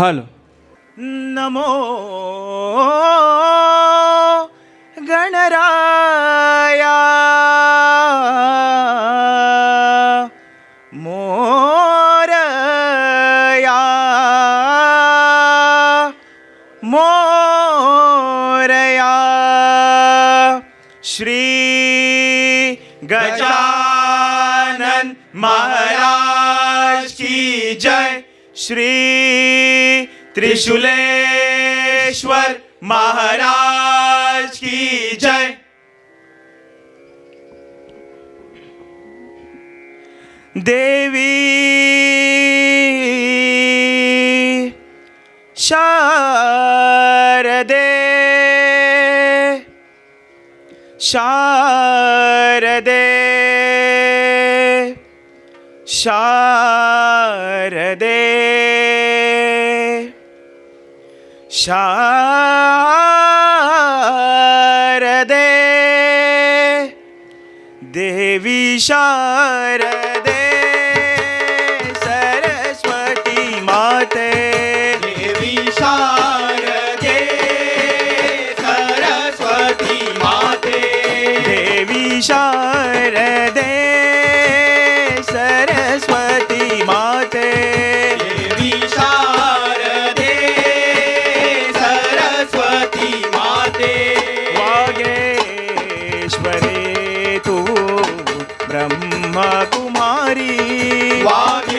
Hello. नमो गणराया। मोरया। मोरया। श्री गजानन महाराज की जय। श्री त्रिशूलेश्वर महाराज की जय। देवी शारदे शारदे शारदे। शारदे देवी शारदे ब्रह्मकुमारी वागेश्वरी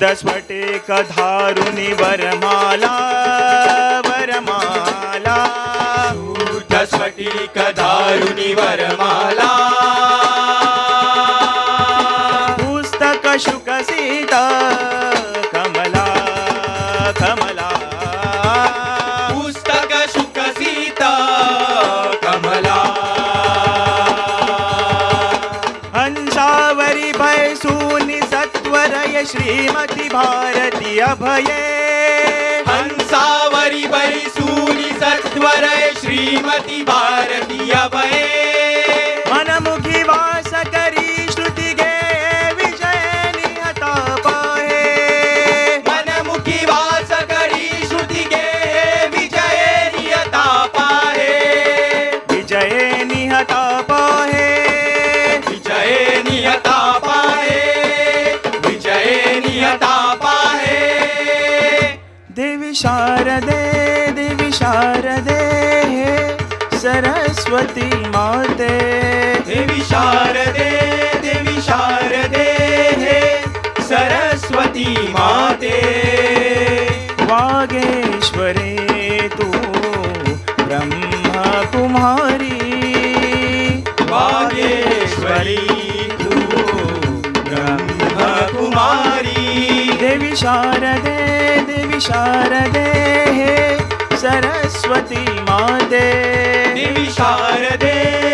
दशवटे स्फटिक वरमाला वरमाला। दशवटी दारुणी वरमाला। पुस्तक शुक श्रीमती भारती अभये। हंसावरी सूर्य सत्वर श्रीमती भारती अभये। शारदे देवी शारदे सरस्वती माते. देवी शारदे देवी शारदे हे सरस्वती माते. वागेश्वरे तू ब्रह्मकुमारी वागेश्वरी शारदे देवी शारदे सरस्वती माते देवी शारदे।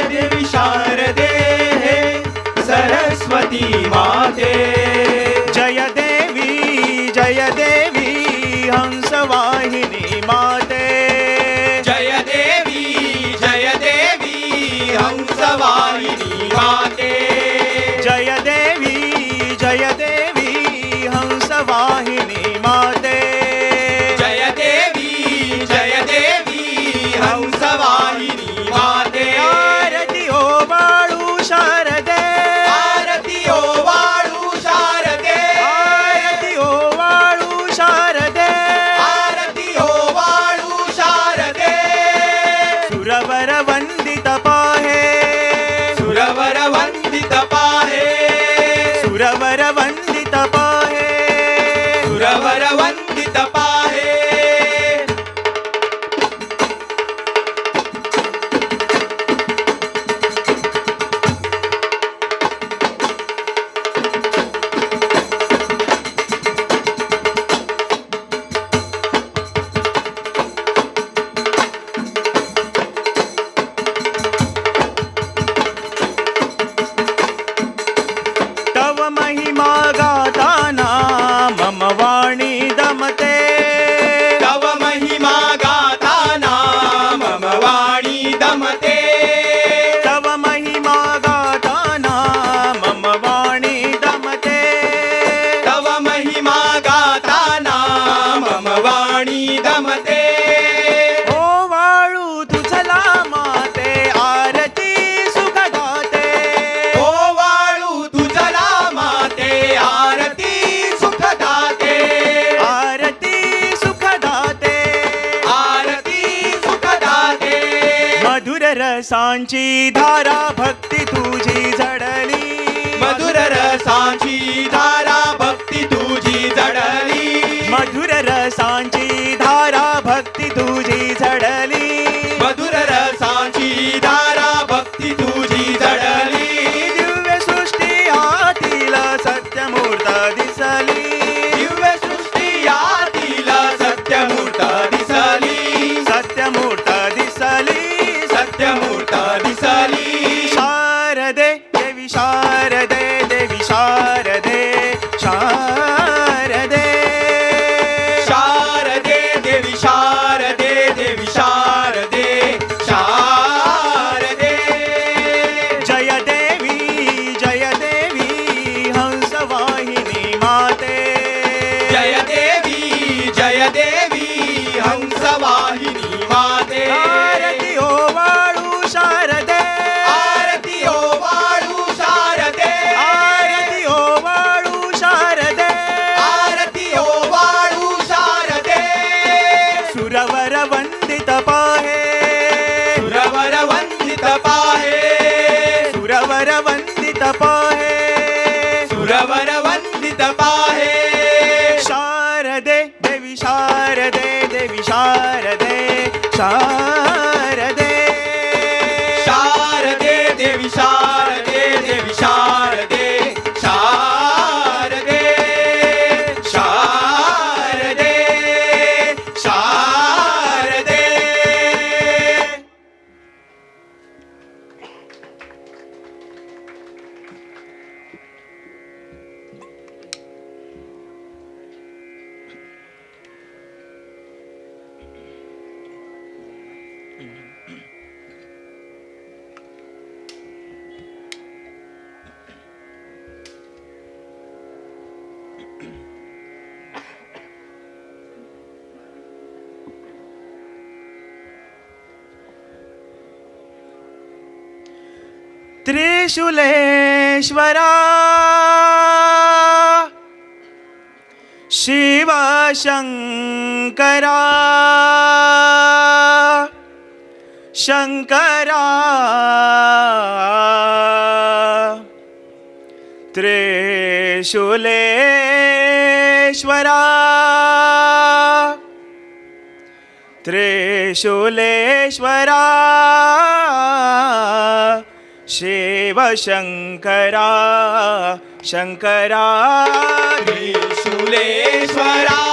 Panchi शारदे देवि शारदे शारदे त्रिशूलेश्वरा। शिवशङ्करा। शङ्करा। त्रिशूलेश्वरा। त्रिशूलेश्वरा। शिवशङ्करा शङ्करा शूलेश्वरा।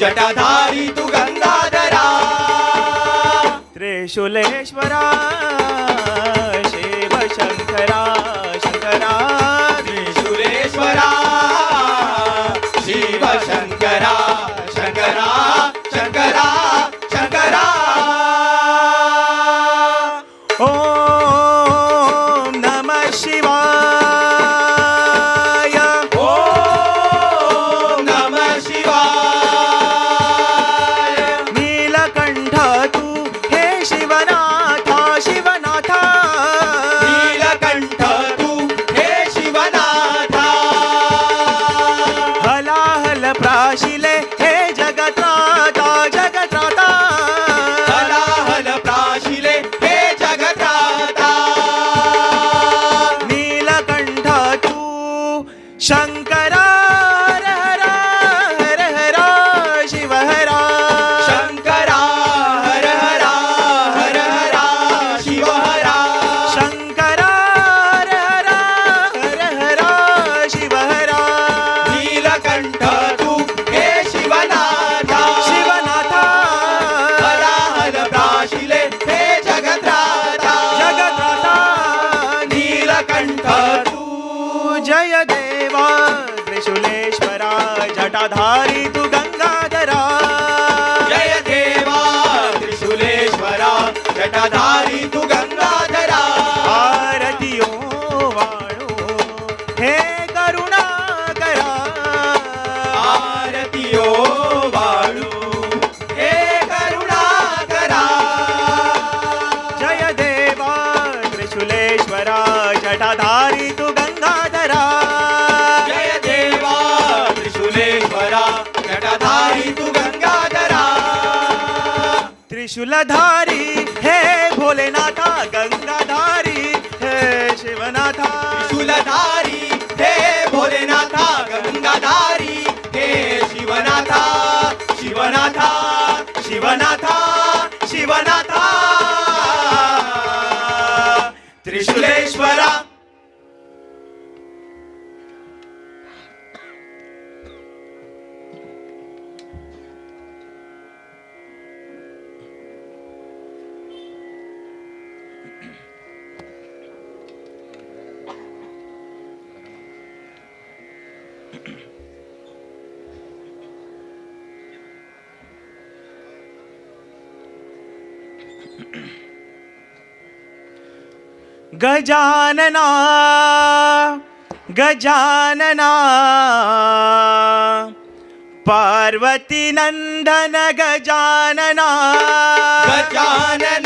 जटाधारी तू गंगाधरा. त्रिशूलेश्वरा. ত্রিশুলাধারী गजानना गजानना पार्वती नंदन गजानना गजानना गजानना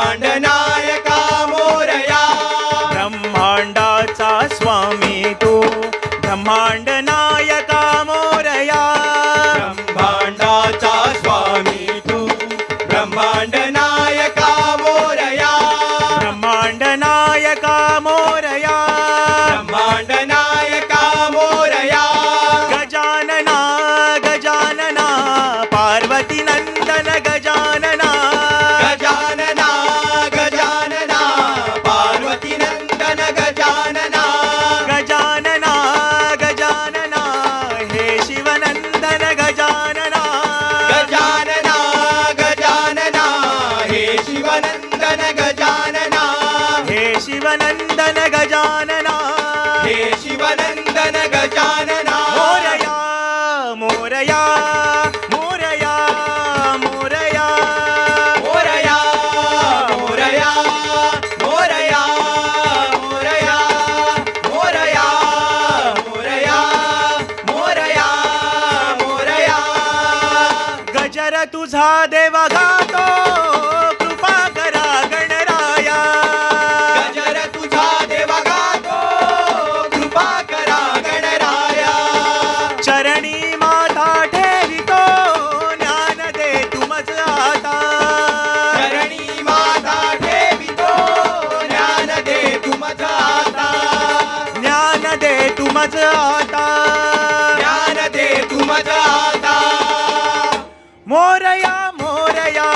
ஆண்ட तुझा देवा गातो முறையா